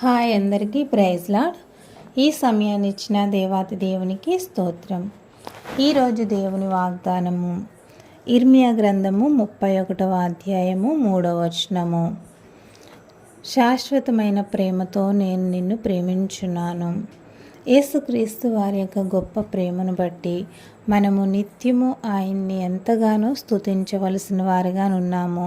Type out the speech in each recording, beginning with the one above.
Hi అందరికీ praise lord. ఈ సమయాన్ని ఇచ్చిన దేవాతి దేవునికి స్తోత్రం. ఈరోజు దేవుని వాగ్దానము ఇర్మియా గ్రంథము ముప్పై ఒకటవ అధ్యాయము మూడవ వచనము. శాశ్వతమైన ప్రేమతో నేను నిన్ను ప్రేమించున్నాను. యేసుక్రీస్తు వారి యొక్క గొప్ప ప్రేమను బట్టి మనము నిత్యము ఆయన్ని ఎంతగానో స్తుతించవలసిన వారిగా ఉన్నాము.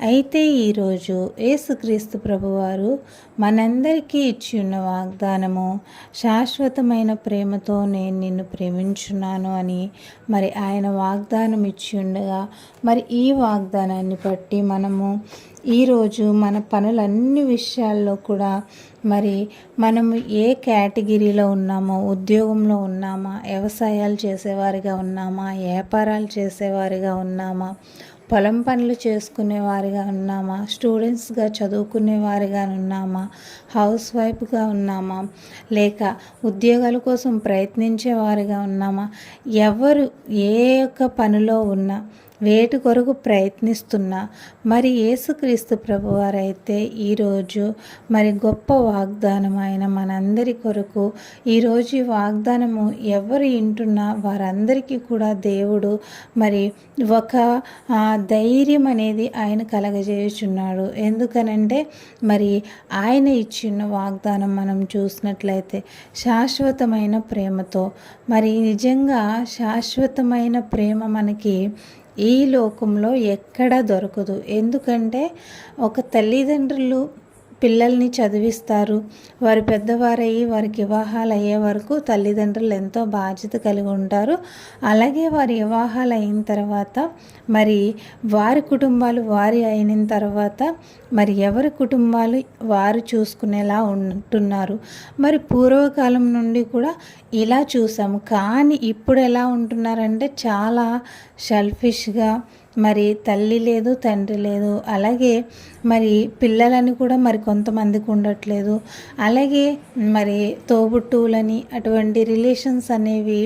అయితే ఈరోజు యేసుక్రీస్తు ప్రభువారు మనందరికీ ఇచ్చి ఉన్న వాగ్దానము శాశ్వతమైన ప్రేమతో నేను నిన్ను ప్రేమించున్నాను అని మరి ఆయన వాగ్దానం ఇచ్చి ఉండగా మరి ఈ వాగ్దానాన్ని బట్టి మనము ఈరోజు మన పనులన్ని విషయాల్లో కూడా మరి మనము ఏ కేటగిరీలో ఉన్నామో ఉద్యోగంలో ఉన్నామా వ్యవసాయాలు చేసేవారిగా ఉన్నామా వ్యాపారాలు చేసేవారిగా ఉన్నామా పొలం పనులు చేసుకునే వారిగా ఉన్నామా? స్టూడెంట్స్గా చదువుకునే వారిగా ఉన్నామా? హౌస్ వైఫ్గా ఉన్నామా? లేక ఉద్యోగాల కోసం ప్రయత్నించే వారిగా ఉన్నామా? ఎవరు ఏ యొక్క పనిలో ఉన్నా వేటి కొరకు ప్రయత్నిస్తున్నా మరి యేసుక్రీస్తు ప్రభువారైతే ఈరోజు మరి గొప్ప వాగ్దానం ఆయన మనందరి కొరకు ఈరోజు ఈ వాగ్దానము ఎవరు వింటున్నా వారందరికీ కూడా దేవుడు మరి ఒక ధైర్యం అనేది ఆయన కలగజేయుచున్నాడు. ఎందుకనంటే మరి ఆయన ఇచ్చిన వాగ్దానం మనం చూసినట్లయితే శాశ్వతమైన ప్రేమతో మరి నిజంగా శాశ్వతమైన ప్రేమ మనకి ఈ లోకంలో ఎక్కడా దొరకదు. ఎందుకంటే ఒక తల్లిదండ్రులు పిల్లల్ని చదివిస్తారు. వారు పెద్దవారయ్యి వారికి వివాహాలు అయ్యే వరకు తల్లిదండ్రులు ఎంతో బాధ్యత కలిగి ఉంటారు. అలాగే వారి వివాహాలు అయిన తర్వాత మరి వారి కుటుంబాలు వారి అయిన తర్వాత మరి ఎవరి కుటుంబాలు వారు చూసుకునేలా ఉంటున్నారు. మరి పూర్వకాలం నుండి కూడా ఇలా చూసాము. కానీ ఇప్పుడు ఎలా ఉంటున్నారంటే చాలా షెల్ఫిష్గా మరి తల్లి లేదు తండ్రి లేదు. అలాగే మరి పిల్లలని కూడా మరి కొంతమందికి ఉండట్లేదు. అలాగే మరి తోబుట్టువులని అటువంటి రిలేషన్స్ అనేవి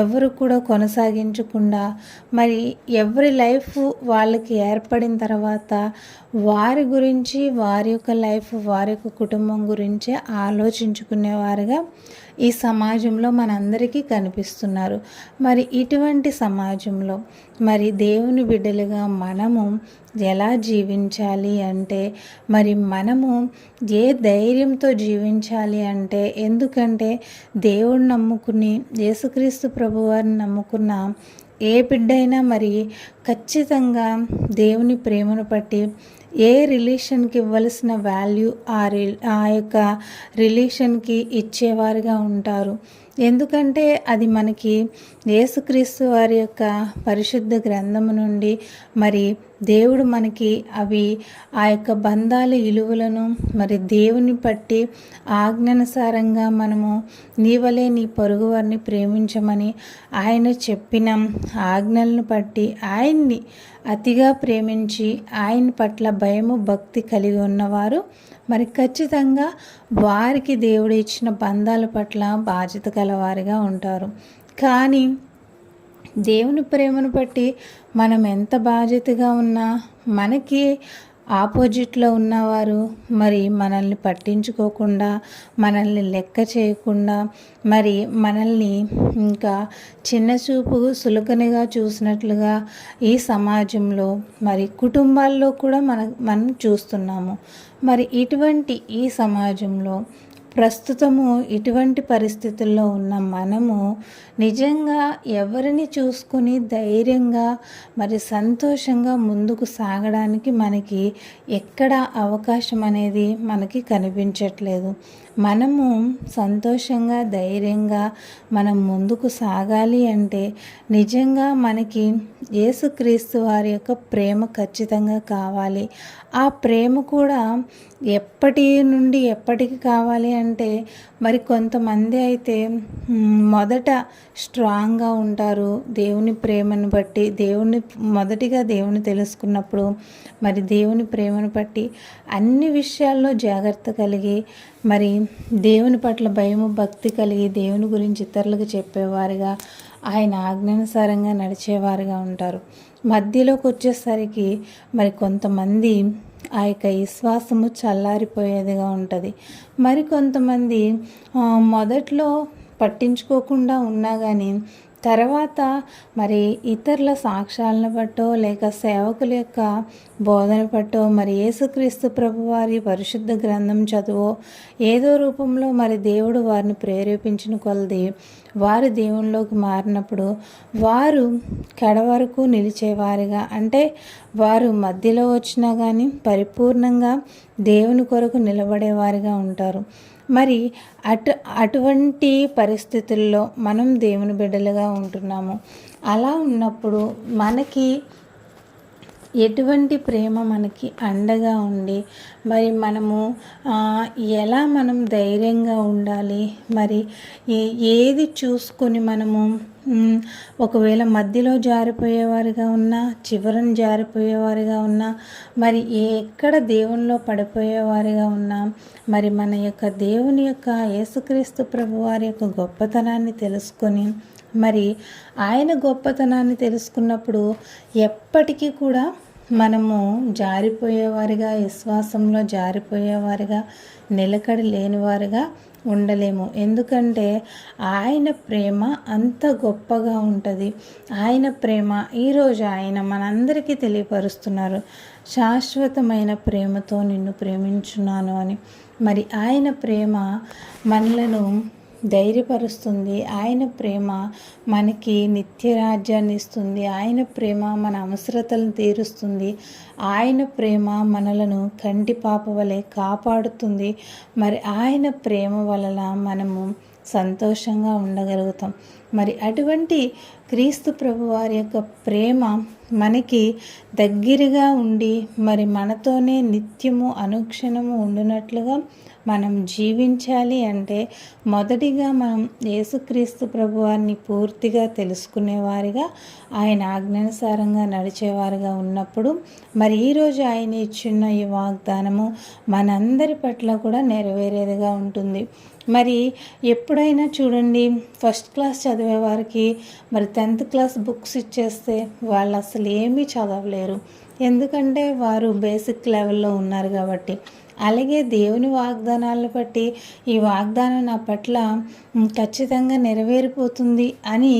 ఎవరు కూడా కొనసాగించకుండా మరి ఎవరి లైఫ్ వాళ్ళకి ఏర్పడిన తర్వాత వారి గురించి వారి యొక్క లైఫ్ వారి యొక్క కుటుంబం గురించి ఆలోచించుకునేవారుగా ఈ సమాజంలో మనందరికీ కనిపిస్తున్నారు. మరి ఇటువంటి సమాజంలో మరి దేవుని బిడ్డలుగా మనము ఎలా జీవించాలి అంటే మరి మనము ఏ ధైర్యంతో జీవించాలి అంటే ఎందుకంటే దేవుడు నమ్ముకుని యేసుక్రీస్తు ప్రభువారిని నమ్ముకున్న ఏ బిడ్డైనా మరి ఖచ్చితంగా దేవుని ప్రేమను బట్టి ఏ రిలేషన్కి ఇవ్వాల్సిన వాల్యూ ఆ రి ఆ యొక్క రిలేషన్కి ఇచ్చేవారుగా ఉంటారు. ఎందుకంటే అది మనకి యేసుక్రీస్తు వారి యొక్క పరిశుద్ధ గ్రంథము నుండి మరి దేవుడు మనకి అవి ఆ యొక్క బంధాల ఇలువలను మరి దేవుని పట్టి ఆజ్ఞానుసారంగా మనము నీవలే నీ పొరుగువారిని ప్రేమించమని ఆయన చెప్పిన ఆజ్ఞలను బట్టి ఆయన్ని అతిగా ప్రేమించి ఆయన పట్ల భయము భక్తి కలిగి ఉన్నవారు మరి ఖచ్చితంగా వారికి దేవుడు ఇచ్చిన బంధాల పట్ల బాధ్యత గలవారిగా ఉంటారు. కానీ దేవుని ప్రేమను బట్టి మనం ఎంత బాధ్యతగా ఉన్నా మనకి ఆపోజిట్లో ఉన్నవారు మరి మనల్ని పట్టించుకోకుండా మనల్ని లెక్క చేయకుండా మరి మనల్ని ఇంకా చిన్న చూపు సులకనగా చూసినట్లుగా ఈ సమాజంలో మరి కుటుంబాల్లో కూడా మన మనం చూస్తున్నాము. మరి ఇటువంటి ఈ సమాజంలో ప్రస్తుతము ఇటువంటి పరిస్థితుల్లో ఉన్న మనము నిజంగా ఎవరిని చూసుకొని ధైర్యంగా మరి సంతోషంగా ముందుకు సాగడానికి మనకి ఎక్కడ అవకాశం అనేది మనకి కనిపించట్లేదు. మనము సంతోషంగా ధైర్యంగా మనం ముందుకు సాగాలి అంటే నిజంగా మనకి యేసుక్రీస్తు వారి యొక్క ప్రేమ ఖచ్చితంగా కావాలి. ఆ ప్రేమ కూడా ఎప్పటి నుండి ఎప్పటికి కావాలి అంటే మరి కొంతమంది అయితే మొదట స్ట్రాంగ్గా ఉంటారు దేవుని ప్రేమను బట్టి. దేవుని మొదటిగా దేవుని తెలుసుకున్నప్పుడు మరి దేవుని ప్రేమను బట్టి అన్ని విషయాల్లో జాగ్రత్త కలిగి మరి దేవుని పట్ల భయము భక్తి కలిగి దేవుని గురించి ఇతరులకు చెప్పేవారుగా ఆయన ఆజ్ఞానుసారంగా నడిచేవారుగా ఉంటారు. మధ్యలోకి వచ్చేసరికి మరి కొంతమంది ఆ యొక్క విశ్వాసము చల్లారిపోయేదిగా ఉంటుంది. మరి కొంతమంది మొదట్లో పట్టించుకోకుండా ఉన్నా కానీ తర్వాత మరి ఇతరుల సాక్ష్యాలను బట్టో లేక సేవకుల యొక్క బోధన పట్టో మరి యేసుక్రీస్తు ప్రభు వారి పరిశుద్ధ గ్రంథం చదువో ఏదో రూపంలో మరి దేవుడు వారిని ప్రేరేపించిన కొలది వారు దేవునిలోకి మారినప్పుడు వారు కడవరకు నిలిచేవారుగా. అంటే వారు మధ్యలో వచ్చినా కానీ పరిపూర్ణంగా దేవుని కొరకు నిలబడేవారిగా ఉంటారు. మరి అటు అటువంటి పరిస్థితుల్లో మనం దేవుని బిడ్డలుగా ఉంటున్నాము. అలా ఉన్నప్పుడు మనకి ఎటువంటి ప్రేమ మనకి అండగా ఉండి మరి మనము ఎలా మనం ధైర్యంగా ఉండాలి? మరి ఏది చూసుకొని మనము ఒకవేళ మధ్యలో జారిపోయేవారుగా ఉన్నా చివరను జారిపోయేవారుగా ఉన్నా మరి ఎక్కడ దేవునిలో పడిపోయేవారుగా ఉన్నా మరి మన యొక్క దేవుని యొక్క యేసుక్రీస్తు ప్రభువారి యొక్క గొప్పతనాన్ని తెలుసుకొని మరి ఆయన గొప్పతనాన్ని తెలుసుకున్నప్పుడు ఎప్పటికీ కూడా మనము జారిపోయేవారిగా విశ్వాసంలో జారిపోయేవారిగా నిలకడ లేనివారుగా ఉండలేము. ఎందుకంటే ఆయన ప్రేమ అంత గొప్పగా ఉంటుంది. ఆయన ప్రేమ ఈరోజు ఆయన మనందరికీ తెలియపరుస్తున్నారు. శాశ్వతమైన ప్రేమతో నిన్ను ప్రేమించున్నాను అని. మరి ఆయన ప్రేమ మనలను ధైర్యపరుస్తుంది. ఆయన ప్రేమ మనకి నిత్యరాజ్యాన్ని ఇస్తుంది. ఆయన ప్రేమ మన అవసరతలను తీరుస్తుంది. ఆయన ప్రేమ మనలను కంటి పాప వలె కాపాడుతుంది. మరి ఆయన ప్రేమ వలన మనము సంతోషంగా ఉండగలుగుతాం. మరి అటువంటి క్రీస్తు ప్రభు వారి యొక్క ప్రేమ మనకి దగ్గరగా ఉండి మరి మనతోనే నిత్యము అనుక్షణము ఉండునట్లుగా మనం జీవించాలి అంటే మొదటిగా మనం యేసుక్రీస్తు ప్రభువారిని పూర్తిగా తెలుసుకునేవారిగా ఆయన ఆజ్ఞానుసారంగా నడిచేవారుగా ఉన్నప్పుడు మరి ఈరోజు ఆయన ఇచ్చిన ఈ వాగ్దానము మనందరి పట్ల కూడా నెరవేరేదిగా ఉంటుంది. మరి ఎప్పుడైనా చూడండి ఫస్ట్ క్లాస్ చదివే వారికి మరి టెన్త్ క్లాస్ బుక్స్ ఇచ్చేస్తే వాళ్ళు అసలు ఏమీ చదవలేరు. ఎందుకంటే వారు బేసిక్ లెవెల్లో ఉన్నారు కాబట్టి. అలాగే దేవుని వాగ్దానాలను బట్టి ఈ వాగ్దానం నా పట్ల ఖచ్చితంగా నెరవేరిపోతుంది అని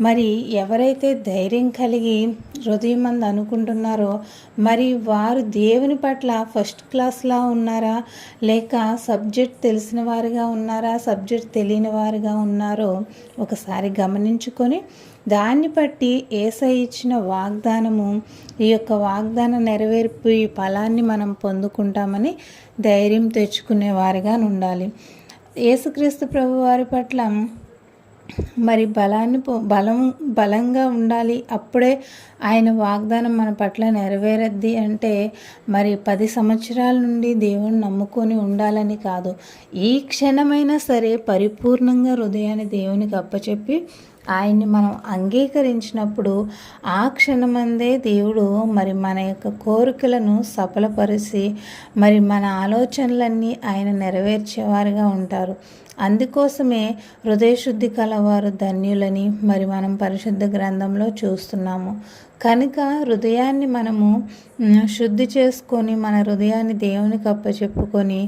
మరి ఎవరైతే ధైర్యం కలిగి హృదయం మంది అనుకుంటున్నారో మరి వారు దేవుని పట్ల ఫస్ట్ క్లాస్లా ఉన్నారా? లేక సబ్జెక్ట్ తెలిసిన వారుగా ఉన్నారా? సబ్జెక్ట్ తెలియని వారుగా ఉన్నారో ఒకసారి గమనించుకొని దాన్ని బట్టి ఏసై ఇచ్చిన వాగ్దానము ఈ యొక్క వాగ్దాన నెరవేర్పు ఈ ఫలాన్ని మనం పొందుకుంటామని ధైర్యం తెచ్చుకునే వారిగా ఉండాలి. యేసుక్రీస్తు ప్రభు వారి పట్ల మరి బలాన్ని బలం బలంగా ఉండాలి. అప్పుడే ఆయన వాగ్దానం మన పట్ల నెరవేరద్ది అంటే మరి పది సంవత్సరాల నుండి దేవుని నమ్ముకొని ఉండాలని కాదు. ఈ క్షణమైనా సరే పరిపూర్ణంగా హృదయాన్ని దేవునికి అప్పచెప్పి ఆయన్ని మనం అంగీకరించినప్పుడు ఆ క్షణమందే దేవుడు మరి మన యొక్క కోరికలను సఫలపరిచి మరి మన ఆలోచనలన్నీ ఆయన నెరవేర్చేవారుగా ఉంటారు. అందుకోసమే హృదయశుద్ధి కలవారు ధన్యులని మరి మనం పరిశుద్ధ గ్రంథంలో చూస్తున్నాము. కనుక హృదయాన్ని మనము శుద్ధి చేసుకొని మన హృదయాన్ని దేవునికి అప్పచెప్పుకొని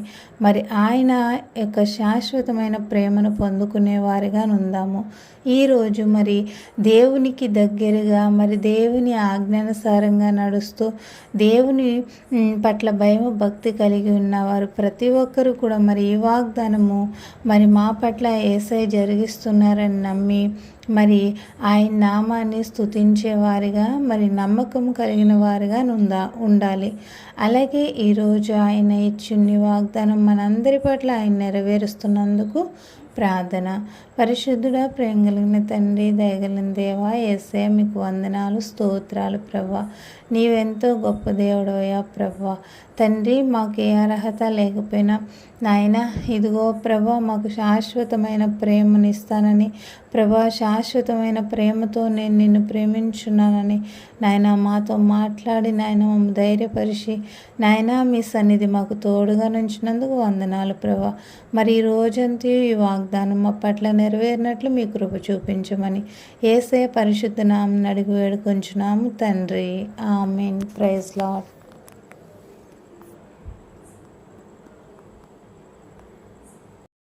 మరి ఆయన యొక్క శాశ్వతమైన ప్రేమను పొందుకునే వారిగా ఉందాము. ఈరోజు మరి దేవునికి దగ్గరగా మరి దేవుని ఆజ్ఞానుసారంగా నడుస్తూ దేవుని పట్ల భయం భక్తి కలిగి ఉన్నవారు ప్రతి ఒక్కరూ కూడా మరి ఈ వాగ్దానము మరి మా పట్ల ఏసై జరిగిస్తున్నారని నమ్మి మరి ఆయన నామాన్ని స్థుతించేవారిగా మరి నమ్మకం కలిగిన వారుగా ఉందా ఉండాలి. అలాగే ఈరోజు ఆయన ఇచ్చిన వాగ్దానం మనందరి పట్ల ఆయన నెరవేరుస్తున్నందుకు ప్రార్థన. పరిశుద్ధుడ ప్రేమ కలిగిన తండ్రి దయగలిగిన దేవా ఏసే మీకు వందనాలు స్తోత్రాలు ప్రభా. నీవెంతో గొప్ప దేవుడోయా ప్రభా. తండ్రి మాకు ఏ అర్హత లేకపోయినా నాయన ఇదిగో ప్రభా మాకు శాశ్వతమైన ప్రేమనిస్తానని ప్రభా శాశ్వతమైన ప్రేమతో నేను నిన్ను ప్రేమించున్నానని నాయన మాతో మాట్లాడి నాయన మమ్మ ధైర్యపరిచి నాయన మీ సన్నిధి మాకు తోడుగా నుంచినందుకు వందనాలు ప్రభా. మరి ఈ రోజంతా ఈ వాగ్దానం మా పట్ల నెరవేరినట్లు మీ కృప చూపించమని ఏసే పరిశుద్ధ నామం అడిగి వేడుకొంచున్నాము తండ్రి. ఆమెన్. Praise lord